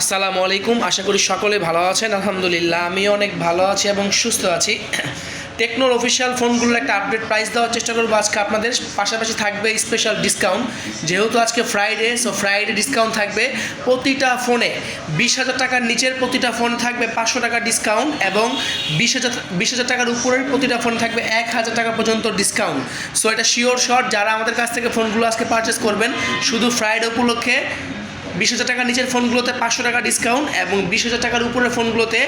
আসসালামু আলাইকুম, আশা করি সকলে ভালো আছেন, আলহামদুলিল্লাহ। আমি অনেক ভালো আছি এবং সুস্থ আছি। টেকনোর অফিসিয়াল ফোনগুলোর একটা আপডেট প্রাইস দেওয়ার চেষ্টা করব। আজকে আপনাদের পাশাপাশি থাকবে স্পেশাল ডিসকাউন্ট যেহেতু আজকে ফ্রাইডে সো ফ্রাইডে ডিসকাউন্ট থাকবে প্রতিটা ফোনে বিশ হাজার টাকার নিচের প্রতিটা ফোন থাকবে পাঁচশো টাকা ডিসকাউন্ট এবং বিশ হাজার বিশ হাজার টাকার উপরের প্রতিটা ফোন থাকবে এক হাজার টাকা পর্যন্ত ডিসকাউন্ট সো এটা শিওর শর্ট যারা আমাদের কাছ থেকে ফোনগুলো আজকে পারচেস করবেন, শুধু ফ্রাইডে উপলক্ষে বিশ হাজার টাকার নিচের ফোনগুলোতে পাঁচশো টাকা ডিসকাউন্ট এবং বিশ হাজার টাকার উপরের ফোনগুলোতে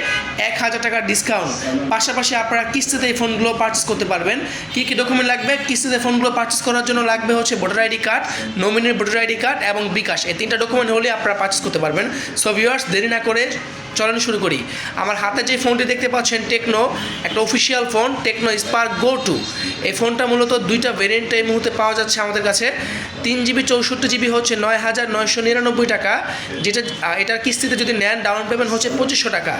এক হাজার টাকার ডিসকাউন্ট পাশাপাশি আপনারা কিস্তিতে এই ফোনগুলো পার্চেস করতে পারবেন। কী কী ডকুমেন্ট লাগবে? কিস্তিতে ফোনগুলো পার্চেস করার জন্য লাগবে হচ্ছে ভোটার আইডি কার্ড নমিনির ভোটার আইডি কার্ড এবং বিকাশ। এই তিনটা ডকুমেন্ট হলে আপনারা পার্চেস করতে পারবেন। সো ভিউয়ার্স দেরি না করে চলন শুরু করি। আমার হাতে যে ফোনটি দেখতে পাচ্ছেন টেকনো একটা official phone Tecno Spark Go two এই ফোনটা মূলত দুইটা ভেরিয়েন্ট এই মুহূর্তে পাওয়া যাচ্ছে আমাদের কাছে। তিন জিবি চৌষট্টি জিবি হচ্ছে নয় হাজার নয়শো নিরানব্বই টাকা, যেটা এটার কিস্তিতে যদি নেন ডাউন পেমেন্ট হচ্ছে পঁচিশশো টাকা।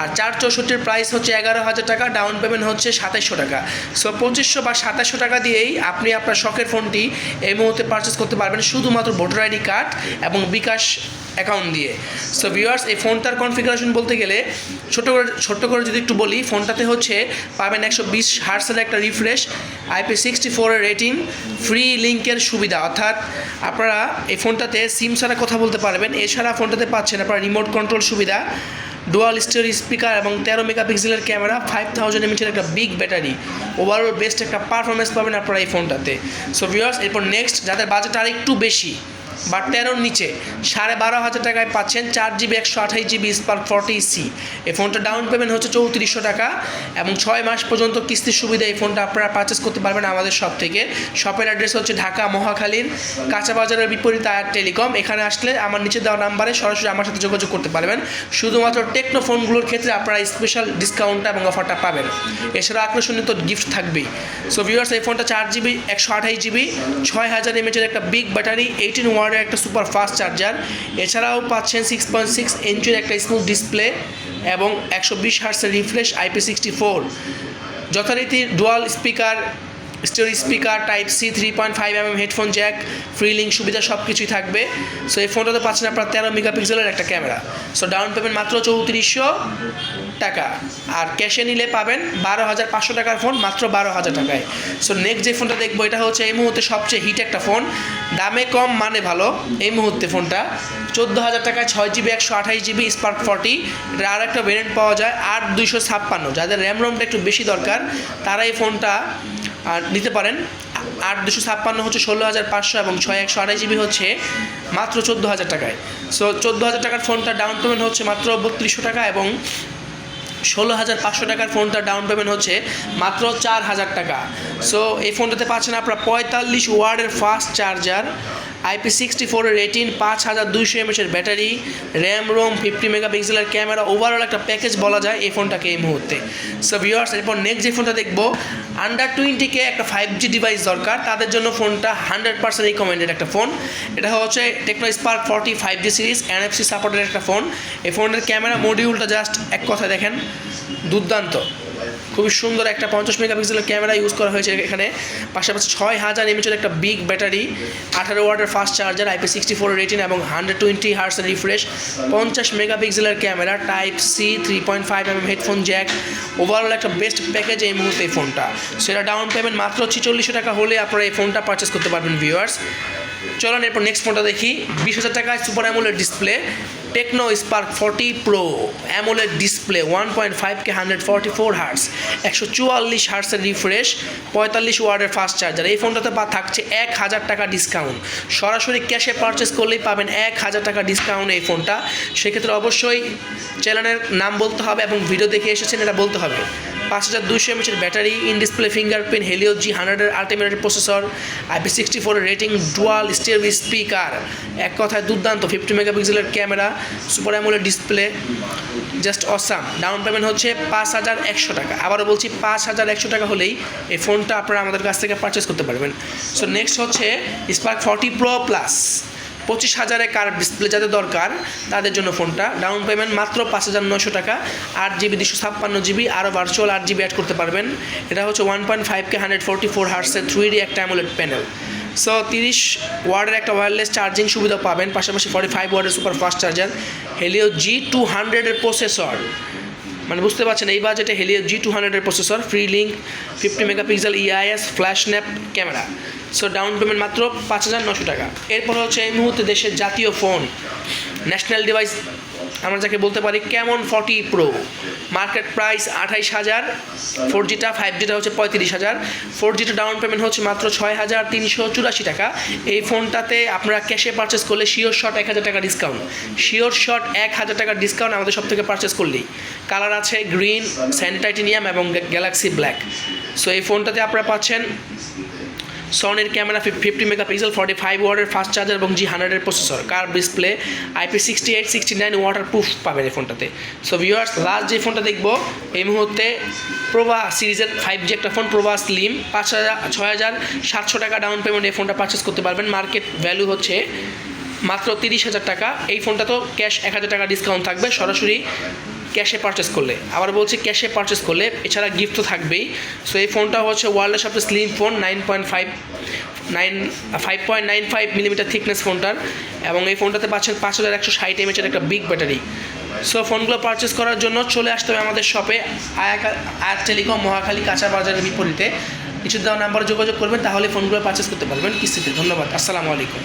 আর চার চৌষট্টির প্রাইস হচ্ছে এগারো হাজার টাকা ডাউন পেমেন্ট হচ্ছে সাতাইশশো টাকা। সো পঁচিশশো বা সাতাশশো টাকা দিয়েই আপনি আপনার শখের ফোনটি এই মুহূর্তে পারচেস করতে পারবেন শুধুমাত্র ভোটার আইডি কার্ড এবং বিকাশ অ্যাকাউন্ট দিয়ে। সো ভিউয়ার্স এই ফোনটার কনফিগারেশন বলতে গেলে ছোটো করে ছোট্ট করে যদি একটু বলি, ফোনটাতে হচ্ছে পাবেন একশো বিশ হার্সের একটা রিফ্রেশ আইপি সিক্সটি ফোরের রেটিং ফ্রি লিঙ্কের সুবিধা। অর্থাৎ আপনারা এই ফোনটাতে সিম ছাড়া কথা বলতে পারবেন। এছাড়া ফোনটাতে পাচ্ছেন আপনারা রিমোট কন্ট্রোল সুবিধা ডুয়াল স্টোরি স্পিকার এবং তেরো মেগাপিক্সেলের ক্যামেরা ফাইভ থাউজেন্ড এমএচের একটা বিগ ব্যাটারি ওভারঅল বেস্ট একটা পারফরমেন্স পাবেন আপনারা এই ফোনটাতে। সো ভিউয়ার্স এরপর নেক্সট যাদের বাজেট আর একটু বেশি বা তেরোর নিচে, সাড়ে বারো হাজার টাকায় পাচ্ছেন চার জিবি, একশো আঠাশ জিবি স্পার্ক ফর্টি সি। এই ফোনটা ডাউন পেমেন্ট হচ্ছে চৌত্রিশশো টাকা এবং ছয় মাস পর্যন্ত কিস্তির সুবিধা এই ফোনটা আপনারা পারচেস করতে পারবেন আমাদের শপ থেকে। শপের অ্যাড্রেস হচ্ছে ঢাকা, মহাখালীর কাঁচা বাজারের বিপরীত আয়ার টেলিকম। এখানে আসলে আমার নিচে দেওয়া নাম্বারে সরাসরি আমার সাথে যোগাযোগ করতে পারবেন। শুধুমাত্র টেকনো ফোনগুলোর ক্ষেত্রে আপনারা স্পেশাল ডিসকাউন্টটা এবং অফারটা পাবেন। এছাড়া আকর্ষণীয় তো গিফট থাকবেই। সো ভিউয়ার্স এই ফোনটা চার জিবি, একশো আঠাশ জিবি, ছয় হাজার এমএচের একটা বিগ ব্যাটারি এইটিন ওয়ার্ডের একটা সুপার ফাস্ট চার্জার। এছাড়াও পাচ্ছেন সিক্স পয়েন্ট সিক্স ইঞ্চের একটা স্মুথ ডিসপ্লে এবং একশো বিশ হার্সের রিফ্রেশ আইপি সিক্সটি ফোর যথারীতি dual speaker stereo speaker type C three point five M M headphone jack free link সুবিধা সব কিছুই থাকবে। সো এই ফোনটাতে পাচ্ছেন আপনার তেরো মেগাপিক্সেলের একটা ক্যামেরা সো ডাউন পেমেন্ট মাত্র চৌত্রিশশো। টাকা। আর ক্যাশে নিলে পাবেন বারো হাজার পাঁচশো টাকার ফোন মাত্র বারো হাজার টাকায়। সো নেক্সট যে ফোনটা দেখব, এটা হচ্ছে এই মুহূর্তে সবচেয়ে হিট একটা ফোন দামে কম মানে ভালো, এই মুহূর্তে ফোনটা চোদ্দ হাজার টাকায় ছয় জিবি একশো আঠাশ জিবি স্পার্ক ফর্টি এটা আর একটা ভেরিয়েন্ট পাওয়া যায় আট দুইশো ছাপ্পান্ন। যাদের র্যাম রোমটা একটু বেশি দরকার তারা এই ফোনটা নিতে পারেন। আট দুশো ছাপ্পান্ন হচ্ছে ষোলো হাজার পাঁচশো এবং ছয় একশো আড়াই জিবি হচ্ছে মাত্র চোদ্দ হাজার টাকায়। সো চোদ্দ হাজার টাকার ফোনটা ডাউন পেমেন্ট হচ্ছে মাত্র বত্রিশশো টাকা এবং ষোলো হাজার পাঁচশো টাকার ফোনটার ডাউন পেমেন্ট হচ্ছে মাত্র চার হাজার টাকা। সো এই ফোনটাতে পাচ্ছেন আপনারা পঁয়তাল্লিশ ওয়ার্ডের ফাস্ট চার্জার আইপি সিক্সটি ফোরের রেটিন পাঁচ হাজার দুইশো এমএচের ব্যাটারি, র্যাম, রোম, ফিফটি মেগাপিক্সেলের ক্যামেরা ওভারঅল একটা প্যাকেজ বলা যায় এই ফোনটাকে এই মুহূর্তে। সো ভিউয়ার্স এরপর নেক্সট যে ফোনটা দেখব আন্ডার টোয়েন্টিকে একটা ফাইভ জি ডিভাইস দরকার, তাদের জন্য ফোনটা হান্ড্রেড পার্সেন্ট রিকমেন্ডেড একটা ফোন। এটা হচ্ছে Tecno Spark forty five G series NFC সাপোর্টের একটা ফোন। এই ফোনের ক্যামেরা মডিউলটা জাস্ট এক কথা দেখেন, দুর্দান্ত। খুবই সুন্দর একটা পঞ্চাশ মেগাপিক্সেলের ক্যামেরা ইউজ করা হয়েছে এখানে। পাশাপাশি ছয় হাজার এমএচের একটা বিগ ব্যাটারি আঠারো ওয়াটের fast charger IP sixty four rating এবং হান্ড্রেড টোয়েন্টি হার্সের রিফ্রেশ পঞ্চাশ মেগাপিক্সেলের camera type C three point five M headphone jack overall একটা বেস্ট প্যাকেজ এই মুহূর্তে এই ফোনটা সেটা ডাউন পেমেন্ট মাত্র ছিচল্লিশশো টাকা হলে আপনারা এই ফোনটা পারচেস করতে পারবেন ভিউয়ার্স চলুন এরপর নেক্সট ফোনটা দেখি। বিশ হাজার টাকায় super AMOLED display Tecno Spark forty pro AMOLED display one point five K hundred forty four hertz একশো চুয়াল্লিশ হার্সের রিফ্রেশ পঁয়তাল্লিশ ওয়ার্ডের ফাস্ট চার্জার এই ফোনটাতে পা থাকছে এক হাজার টাকা ডিসকাউন্ট সরাসরি ক্যাশে পারচেস করলেই পাবেন এক হাজার টাকা ডিসকাউন্ট এই ফোনটা সেক্ষেত্রে অবশ্যই চ্যানেলের নাম বলতে হবে এবং ভিডিও দেখে এসেছেন, এটা বলতে হবে। পাঁচ হাজার দুশো এমএচের battery in display fingerprint Helio G হান্ড্রেডের আলটিমেটের processor IP sixty four rating dual stereo speaker এক কথায় দুর্দান্ত ফিফটি মেগাপিক্সেলের camera super AMOLED display just awesome down payment হচ্ছে পাঁচ হাজার একশো টাকা। আবারও বলছি পাঁচ হাজার একশো টাকা হলেই এই ফোনটা আপনারা আমাদের কাছ থেকে পারচেস করতে পারবেন। সো নেক্সট হচ্ছে স্পার্ক ফর্টি প্রো প্লাস পঁচিশ হাজারে কার ডিসপ্লে যাদের দরকার, তাদের জন্য ফোনটা। ডাউন পেমেন্ট মাত্র পাঁচ হাজার নশো টাকা, আট জিবি দুশো ছাপ্পান্ন জিবি আরও ভার্চুয়াল আট জিবি অ্যাড করতে পারবেন। এটা হচ্ছে one point five K hundred forty four হার্সের three D একটা অ্যামোলেড প্যানেল সো তিরিশ ওয়ার্ডের একটা ওয়্যারলেস চার্জিং সুবিধা পাবেন, পাশাপাশি ফর্টি ফাইভ ওয়ার্ডের super fast charger Helio G two হান্ড্রেডের প্রসেসর মানে বুঝতে পারছেন, এই বাজেটে হেলিও জি টু হান্ড্রেডের processor free link fifty megapixel EIS flash nap camera so down payment মাত্র পাঁচ হাজার নশো টাকা। এরপর হচ্ছে এই মুহূর্তে দেশের জাতীয় ফোন ন্যাশনাল ডিভাইস আমরা যাকে বলতে পারি কেমন ফর্টি প্রো মার্কেট প্রাইস আঠাইশ হাজার ফোর জিটা ফাইভ জিটা হচ্ছে পঁয়ত্রিশ হাজার। ফোর জিটা ডাউন পেমেন্ট হচ্ছে মাত্র ছয় হাজার তিনশো চুরাশি টাকা। এই ফোনটাতে আপনারা ক্যাশে পারচেস করলে শিওর শট এক হাজার টাকা ডিসকাউন্ট শিওর শট এক হাজার টাকার ডিসকাউন্ট আমাদের সব থেকে পারচেস করলেই। কালার আছে গ্রিন স্যানিটাইটেনিয়াম এবং গ্যালাক্সি ব্ল্যাক সো এই ফোনটাতে আপনারা পাচ্ছেন সনির camera fifty megapixel forty five ওয়ার্ডের ফাস্ট চার্জার এবং জি হান্ড্রেডের প্রসেসর কার display IP sixty eight sixty nine waterproof পাবেন এই ফোনটাতে। সো ভিউয়ার্স লাস্ট যে ফোনটা দেখব, এই মুহূর্তে প্রভা সিরিজের ফাইভ জি একটা ফোন প্রভা স্লিম পাঁচ হাজার, ছয় হাজার সাতশো টাকা ডাউন পেমেন্ট এই ফোনটা পারচেস করতে পারবেন। মার্কেট ভ্যালু হচ্ছে মাত্র তিরিশ হাজার টাকা। এই ফোনটা তো ক্যাশ এক হাজার টাকা ডিসকাউন্ট থাকবে। সরাসরি ক্যাশে পারচেস করলে। আবার বলছি ক্যাশে পারচেস করলে, এছাড়া গিফট তো থাকবেই। সো এই ফোনটা হচ্ছে ওয়ার্ল্ডের সবচেয়ে slim phone nine point five nine five point nine five millimetre thickness ফোনটার এবং এই ফোনটাতে পাচ্ছেন পাঁচ হাজার একশো ষাট এমএচের একটা বিগ ব্যাটারি সো ফোনগুলো পারচেস করার জন্য চলে আসতে হবে আমাদের শপে আয়াকা, আয়াত টেলিকম মহাখালী, কাঁচা বাজারের বিপরীতে। কিছু দেওয়া নাম্বারে যোগাযোগ করবেন, তাহলে ফোনগুলো পারচেস করতে পারবেন কিস্তিতে। ধন্যবাদ আসসালামু আলাইকুম।